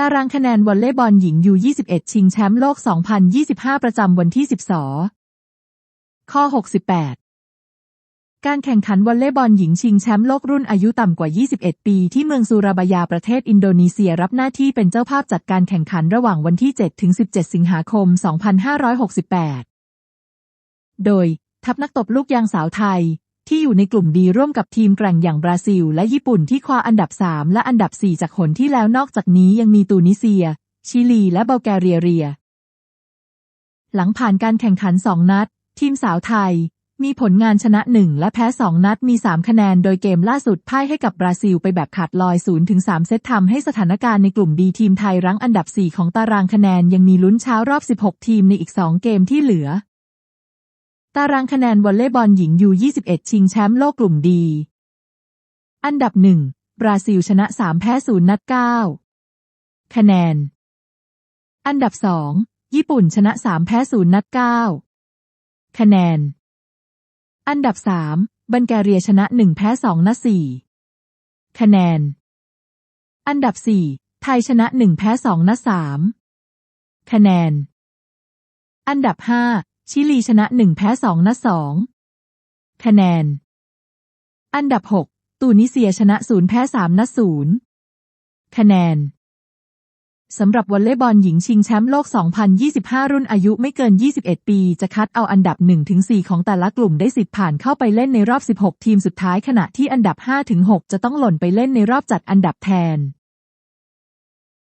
ตารางคะแนนวอลเลย์บอลหญิงยู21 ชิงแชมป์โลก 2025 ประจำวันที่ 12 ข้อ 68 การแข่งขันวอลเลย์บอลหญิงชิงแชมป์โลกรุ่นอายุต่ำกว่า 21 ปี ที่เมืองซูราบายาประเทศอินโดนีเซียรับหน้าที่เป็นเจ้าภาพจัดการแข่งขันระหว่างวันที่7-17 สิงหาคม 2568 โดย ทัพนักตบลูกยางสาวไทย ที่อยู่ในกลุ่มดีร่วมกับทีมแกร่งอย่างบราซิล และญี่ปุ่นที่คว้าอันดับ 3 และอันดับ 4 จากหนที่แล้วนอกจากนี้ยังมีตูนิเซีย ชิลี และบัลแกเรียเรีย หลังผ่านการแข่งขัน 2 นัด ทีมสาวไทย มีผลงานชนะ 1 และแพ้ 2 นัดมี 3 คะแนน โดยเกมล่าสุดพ่ายให้กับบราซิลไปแบบขาดลอย 0-3 เซตทำให้สถานการณ์ในกลุ่มดีทีมไทยรั้งอันดับ 4 ของตารางคะแนนยังมีลุ้นเช้ารอบ 16 ทีมในอีก 2 เกมที่เหลือ ตารางคะแนนวอลเลย์บอลหญิงยู21 ชิงแชมป์โลกกลุ่มดี อันดับ1บราซิลชนะ 3 แพ้0นัด 9 คะแนน อันดับ2ญี่ปุ่นชนะ 3 แพ้0นัด 9 คะแนน อันดับ3บัลแกเรียชนะ 1 แพ้ 2 นัด 4 คะแนน อันดับ4ไทยชนะ 1 แพ้ 2 นัด 3 คะแนน อันดับ5 ชิลีชนะ1แพ้2นัด2คะแนน อันดับ6ตูนิเซียชนะ0แพ้3นัด0คะแนนสำหรับวอลเลย์บอลหญิงชิงแชมป์โลก 2025 รุ่นอายุไม่เกิน 21 ปี จะคัดเอาอันดับ 1-4 ของแต่ละกลุ่มได้สิทธิ์ผ่านเข้าไปเล่นในรอบ 16 ทีมสุดท้ายขณะที่อันดับ 5-6 จะต้องหล่นไปเล่นในรอบจัดอันดับแทน